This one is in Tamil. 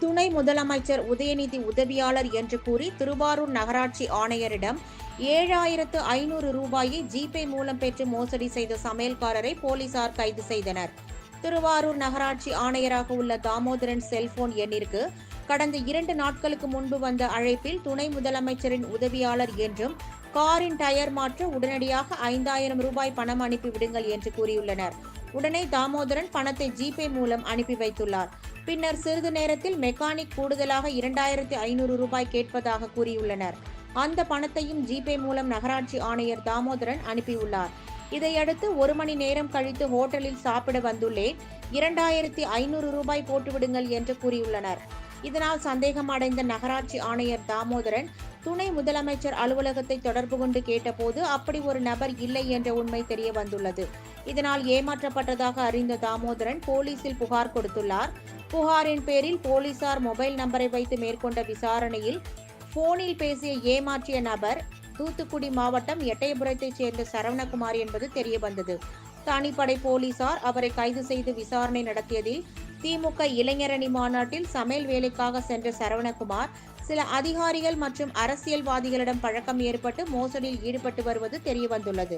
துணை முதலமைச்சர் உதயநிதி உதவியாளர் என்று கூறி திருவாரூர் நகராட்சி ஆணையரிடம் ஏழாயிரத்து ஐநூறு ரூபாயை ஜிபே மூலம் பெற்று மோசடி செய்த சமையல்காரரை போலீசார் கைது செய்தனர். திருவாரூர் நகராட்சி ஆணையராக உள்ள தாமோதரன் செல்போன் எண்ணிற்கு கடந்த இரண்டு நாட்களுக்கு முன்பு வந்த அழைப்பில் துணை முதலமைச்சரின் உதவியாளர் என்றும் காரின் டயர் மாற்ற உடனடியாக ஐந்தாயிரம் ரூபாய் பணம் அனுப்பி விடுங்கள் என்று கூறியுள்ளனர். உடனே தாமோதரன் பணத்தை ஜிபே மூலம் அனுப்பி வைத்துள்ளார். பின்னர் சிறிது நேரத்தில் மெக்கானிக் கூடுதலாக இரண்டாயிரத்தி ஐநூறு ரூபாய் கேட்பதாக கூறியுள்ளனர். அந்த பணத்தையும் ஜிபே மூலம் நகராட்சி ஆணையர் தாமோதரன் அனுப்பியுள்ளார். இதையடுத்து ஒரு மணி நேரம் கழித்து ஹோட்டலில் சாப்பிட வந்துள்ளேன் இரண்டாயிரத்தி ஐநூறு ரூபாய் போட்டுவிடுங்கள் என்று கூறியுள்ளனர். இதனால் சந்தேகம் அடைந்த நகராட்சி ஆணையர் தாமோதரன் துணை முதலமைச்சர் அலுவலகத்தை தொடர்பு கொண்டு கேட்டபோது அப்படி ஒரு நபர் இல்லை என்ற உண்மை தெரிய வந்துள்ளது. இதனால் ஏமாற்றப்பட்டதாக அறிந்த தாமோதரன் போலீசில் புகார் கொடுத்துள்ளார். புகாரின் பேரில் போலீசார் மொபைல் நம்பரை வைத்து மேற்கொண்ட விசாரணையில் போனில் பேசிய ஏமாற்றிய நபர் தூத்துக்குடி மாவட்டம் எட்டயபுரத்தைச் சேர்ந்த சரவணகுமார் என்பது தெரிய வந்தது. தனிப்படை போலீசார் அவரை கைது செய்து விசாரணை நடத்தியதில் திமுக இளைஞரணி மாநாட்டில் சமையல் வேலைக்காக சென்ற சரவணகுமார் சில அதிகாரிகள் மற்றும் அரசியல்வாதிகளிடம் பழக்கம் ஏற்பட்டு மோசடியில் ஈடுபட்டு வருவது தெரியவந்துள்ளது.